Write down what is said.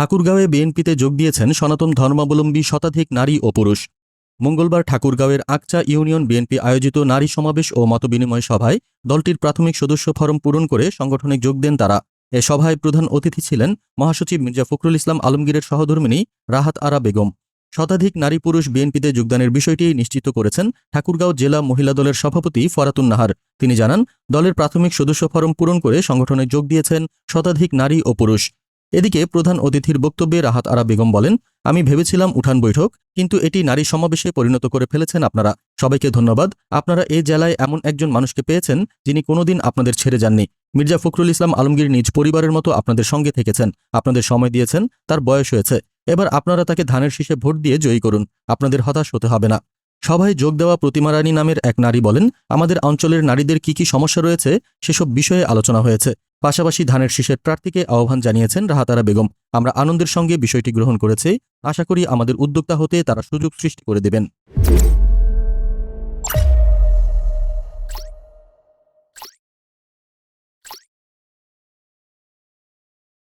ঠাকুরগাঁওয়ে বিএনপিতে যোগ দিয়েছেন সনাতন ধর্মাবলম্বী শতাধিক নারী ও পুরুষ। মঙ্গলবার ঠাকুরগাঁওয়ের আকচা ইউনিয়ন বিএনপি আয়োজিত নারী সমাবেশ ও মতবিনিময় সভায় দলটির প্রাথমিক সদস্য ফরম পূরণ করে সংগঠনে যোগ দেন তারা। এ সভায় প্রধান অতিথি ছিলেন মহাসচিব মির্জা ফখরুল ইসলাম আলমগীরের সহধর্মিনী রাহাত আরা বেগম। শতাধিক নারী পুরুষ বিএনপিতে যোগদানের বিষয়টি নিশ্চিত করেছেন ঠাকুরগাঁও জেলা মহিলা দলের সভাপতি ফরাতুন নাহার। তিনি জানান, দলের প্রাথমিক সদস্য ফরম পূরণ করে সংগঠনে যোগ দিয়েছেন শতাধিক নারী ও পুরুষ। এদিকে প্রধান অতিথির বক্তব্যে রাহাত আরা বেগম বলেন, আমি ভেবেছিলাম উঠান বৈঠক, কিন্তু এটি নারী সমাবেশে পরিণত করে ফেলেছেন আপনারা। সবাইকে ধন্যবাদ। আপনারা এই জেলায় এমন একজন মানুষকে পেয়েছেন, যিনি কোনোদিন আপনাদের ছেড়ে যাননি। মির্জা ফখরুল ইসলাম আলমগীর নিজ পরিবারের মতো আপনাদের সঙ্গে থেকেছেন। আপনাদের সময় দিয়েছেন, তার বয়স হয়েছে। এবার আপনারা তাকে ধানের শীষে ভোট দিয়ে জয়ী করুন। আপনাদের হতাশ হতে হবে না। সভায় যোগ দেওয়া প্রতিমা রানী নামের এক নারী বলেন, আমাদের অঞ্চলের নারীদের কি কি সমস্যা রয়েছে, সেসব বিষয়ে আলোচনা হয়েছে। পাশাপাশি ধানের শীষের প্রার্থীকে আহ্বান জানিয়েছেন রাহাতারা বেগম। আমরা আনন্দের সঙ্গে বিষয়টি গ্রহণ করেছি। আশা করি আমাদের উদ্যোক্তা হতে তারা সুযোগ সৃষ্টি করে দেবেন।